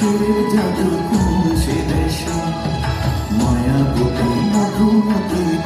সুখের জাদু সে দেশ মায়া বুকে মধুমতি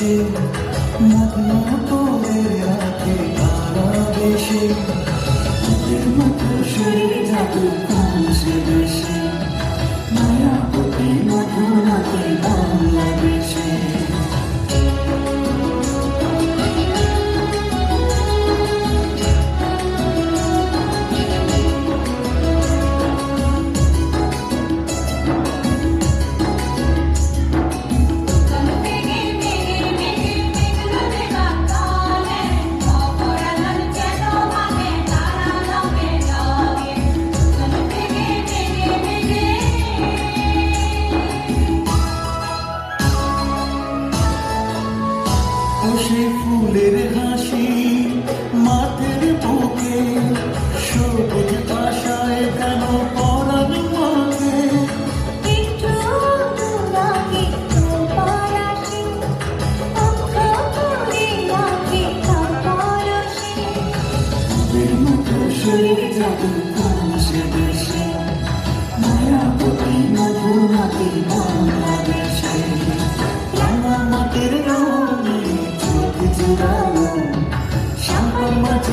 বেশি মগ্ন করে রাখে ভালোবেসে মতো সে যাবে কমছে বেশি বসে ফুলের হাসি মাঠের বুকে সবুজ আশায় কেন পরাণ মাকে শরীর যাবে কোন সে দেশে মায়াবতী মধুমাতি মা